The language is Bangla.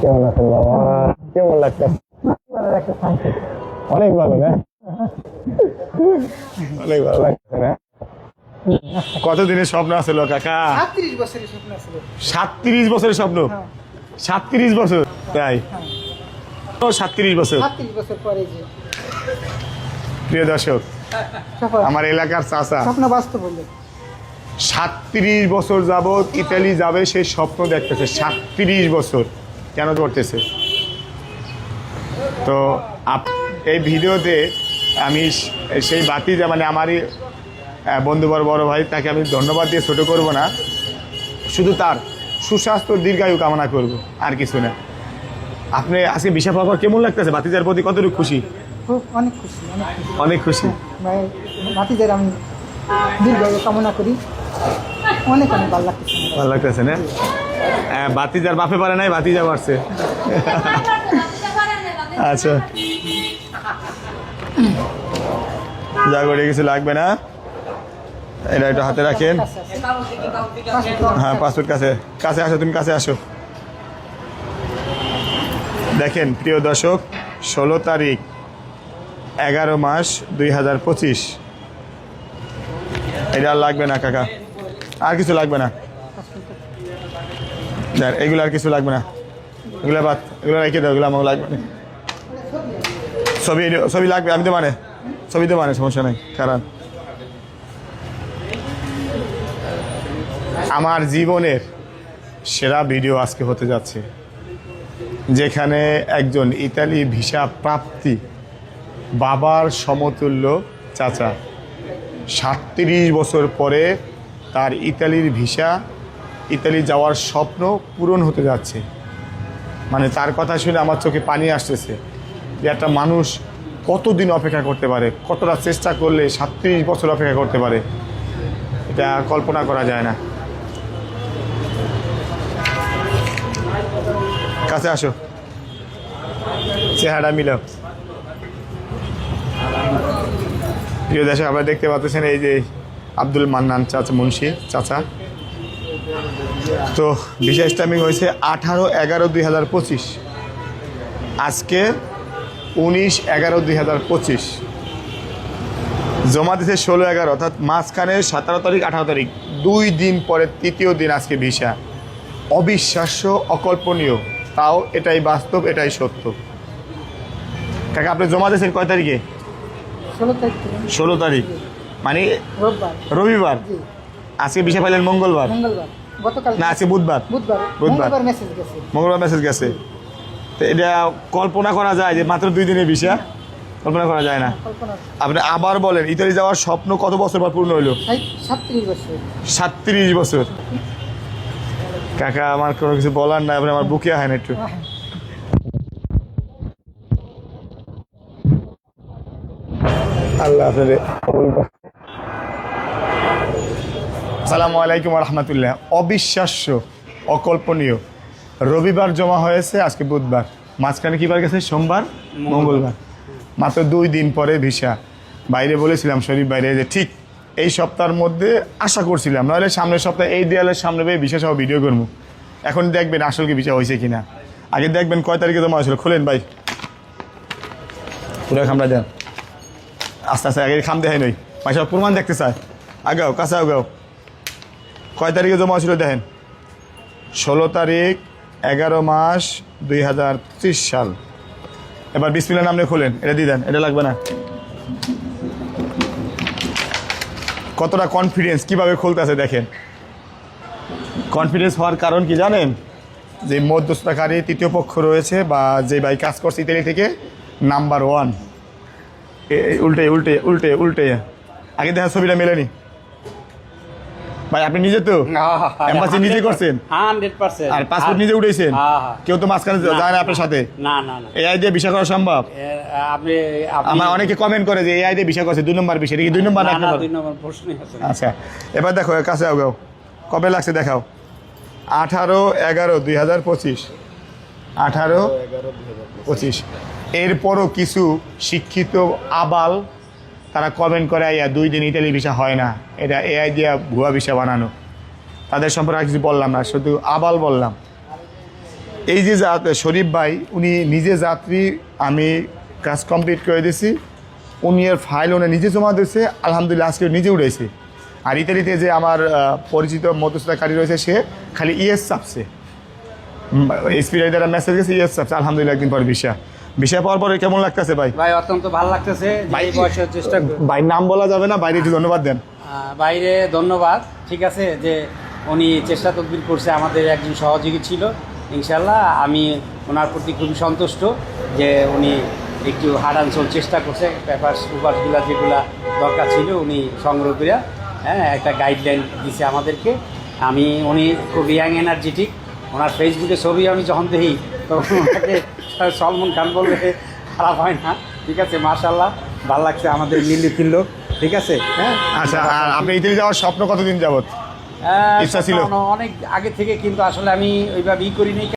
কেমন আছেন বাবা? কেমন লাগছে? অনেক ভালো না? অনেক ভালো লাগছে না? কতদিনের স্বপ্ন আছিল কাকা? সাতত্রিশ বছরের স্বপ্ন সাতত্রিশ বছরের স্বপ্ন? হ্যাঁ। সাতত্রিশ বছর? তাই? সাতত্রিশ বছর? সাতত্রিশ বছর পরে যে। প্রিয় দর্শক আমার এলাকার চাচা। স্বপ্ন বাস্তব সাতত্রিশ বছর যাবৎ ইতালি যাবে সেই স্বপ্ন দেখতেছে। সাতত্রিশ বছর। কেন করতেছে তো আপ- এই ভিডিওতে আমি সেই বাতি যা মানে আমারই আহ, বন্ধু বড় ভাই তাকে আমি ধন্যবাদ দিয়ে ছোট করব না। শুধু তার সুস্বাস্থ্য দীর্ঘায়ু কামনা করব আর কিছু না। আপনি আজকে বিশা পাওয়ার কেমন লাগতেছে? বাতিজার প্রতি কতটুকু খুশি? অনেক খুশি অনেক খুশি। ভাতিদের আমি দীর্ঘ কামনা করি। না? হ্যাঁ, পারছে। আচ্ছা। যা কিছু লাগবে না? এটা হাতে রাখেন। হ্যাঁ কাছে। কাছে আসো তুমি কাছে আসো। দেখেন প্রিয় দর্শক ষোলো তারিখ এগারো মাস দুই হাজার পঁচিশ। এটা লাগবে না কাকা। আর কিছু লাগবে না। দেখ, এগুলো আর কিছু লাগবে না। এগুলো বাদ, এগুলো রেখে দাও, এগুলো আমার লাগবে না। ছবি ছবি লাগবে, আমি তো মানে ছবি তো মানে সমস্যা নেই, কারণ আমার জীবনের সেরা ভিডিও আজকে হতে যাচ্ছে, যেখানে একজন ইতালি ভিসা প্রাপ্তি বাবার সমতুল্য চাচা, সাতত্রিশ বছর পরে তার ইতালির ভিসা, ইতালি যাওয়ার স্বপ্ন পূরণ হতে যাচ্ছে। মানে তার কথা শুনে আমার চোখে পানি আসতেছে যে একটা মানুষ কতদিন অপেক্ষা করতে পারে, কতটা চেষ্টা করলে সাতত্রিশ বছর অপেক্ষা করতে পারে, এটা কল্পনা করা যায় না। কাছে আসো। চেহারা মিল প্রিয় দেশে আপনারা দেখতে পাচ্ছেন এই যে আব্দুল মান্নান চাচা মুন্সি চাচা। তো বিশেষ টাইমিং হয়েছে আঠারো এগারো দুই হাজার পঁচিশ। আজকে উনিশ এগারো দুই হাজার পঁচিশ। জমা দিছে ষোলো এগারো অর্থাৎ মাঝখানে সতেরো তারিখ আঠারো তারিখ দুই দিন পরে তৃতীয় দিন আজকে ভিসা। অবিশ্বাস্য অকল্পনীয় তাও এটাই বাস্তব এটাই সত্য। কাকা আপনি জমা দিয়েছেন কয় তারিখ? ষোলো তারিখ। মানে রবিবার। আজকে বিষয় পাইলেন মঙ্গলবার? মঙ্গলবার। না আজকে বুধবার। বুধবার। বুধবার। মঙ্গলবার মেসেজ গেছে। মঙ্গলবার মেসেজ গেছে। তো এটা কল্পনা করা যায় যে মাত্র দুই দিনের ভিসা কল্পনা করা যায় না? আপনি আবার বলেন ইতালি যাওয়ার স্বপ্ন কত বছর পর পূর্ণ হইল? সাতত্রিশ বছর। কাকা আমার কোনো কিছু বলার নাই আপনি আমার বুকে হয় না একটু। আল্লাহ আপনাদের সালামু আলাইকুম রহমতুল্লাহ অবিশ্বাস্য অকল্পনীয়। রবিবার জমা হয়েছে আজকে বুধবার। মাঝখানে কি বার গেছে? সোমবার? মঙ্গলবার। মাত্র দুই দিন পরে ভিসা। বাইরে বলেছিলাম শরীফ বাইরে যে ঠিক এই সপ্তাহের মধ্যে আশা করছিলাম নাহলে সামনের সপ্তাহে এই দেয়ালের সামনে পেয়ে ভিসা সহ ভিডিও করব। এখন দেখবেন আসল কি ভিসা হয়েছে কিনা। আগে দেখবেন কয় তারিখে জমা হয়েছিল। খোলেন ভাই। পুরো খামটা দেন। আস্তে আস্তে আগে খাম দেখাই নই। ভাই সব প্রমাণ দেখতে চায়। আগাও কাছে আগাও। কয় তারিখে জমা হয়েছিল দেখেন? ষোলো তারিখ, এগারো মাস, দুই হাজার পঁচিশ সাল। এবার বিসমিল্লা নামনে খোলেন, এটা দিয়ে দেন, এটা লাগবে না। কতটা কনফিডেন্স কীভাবে খুলতেছে দেখেন? কনফিডেন্স হওয়ার কারণ কি জানেন? যে মধ্যস্থতাকারী তৃতীয় পক্ষ রয়েছে বা যে ভাই কাজ করছে ইতালি থেকে নাম্বার ওয়ান উল্টে উল্টে উল্টে উল্টে। আগে দেখা ছবিটা মেলেনি। ভাই আপনি নিজে তো? এম্বাসি নিজে করছেন? Hundred percent. আর পাসপোর্ট নিজে উঠেছেন হ্যাঁ, হ্যাঁ। কেউ তো মাঝখানে যায় না আপনার সাথে? না না না। এআই দিয়ে বিষয় করা সম্ভব? আপনি আমার অনেকে কমেন্ট করে যে এআই দিয়ে বিষয় করছে দুই নম্বর বিষয় কি দুই নম্বর না দুই নম্বর প্রশ্নই আছে। আচ্ছা এবার দেখো কাছে আগাও। কবে লাগছে দেখাও? আঠারো এগারো দুই হাজার পঁচিশ। আঠারো পঁচিশ। এরপরও কিছু শিক্ষিত আবাল তারা কমেন্ট করে ইয়া দুই দিন ইতালি ভিসা হয় না। এটা এআই দিয়া ভুয়া ভিসা বানানো। তাদের সম্পর্কে কিছু বললাম না, শুধু আবাল বললাম। এই যে শরীফ ভাই, উনি নিজে যাত্রী, আমি কাজ কমপ্লিট করে দিয়েছি উনি এর ফাইল উনি নিজে জমা দিয়েছে আলহামদুলিল্লাহ আজকে নিজে উঠেছে আর ইতালিতে যে আমার পরিচিত মধ্যস্থতাকারী রয়েছে, সে খালি ইএস চাপছে। এসপিআই দ্বারা মেসেজ গেছে ইএস চাপছে, আলহামদুলিল্লাহ একদিন পর বিষয় বিষয় পাওয়ার পরে কেমন লাগতেছে ভাই? ভাই অত্যন্ত ভালো লাগতেছে। যে ভাই- বয়সের চেষ্টা ভাই নাম বলা যাবে না? বাইরে একটু ধন্যবাদ দেন। বাইরে ধন্যবাদ। ঠিক আছে যে উনি চেষ্টা তদবির করছে আমাদের একজন সহযোগী ছিল ইনশাল্লাহ। আমি ওনার প্রতি খুবই সন্তুষ্ট যে উনি একটু আনসোল চেষ্টা করছে পেপার সুপারগুলো যেগুলো দরকার ছিল উনি সংগ্রহ করে হ্যাঁ একটা গাইডলাইন দিছে আমাদেরকে। আমি উনি খুব ইয়াং এনার্জেটিক ওনার ফেসবুকে ছবি আমি যখন দেখি তখন সলমন খান বলবে খারাপ হয় না। ঠিক আছে মার্শাল্লাহ ভালো লাগছে আমাদের মিল্লি ফিরল ঠিক আছে হ্যাঁ? আচ্ছা আর আপনি ইতালি যাওয়ার স্বপ্ন কতদিন যাবত? আহ, ইচ্ছা ছিল? অনেক আগে থেকে কিন্তু আসলে আমি ওইভাবে ই করিনি।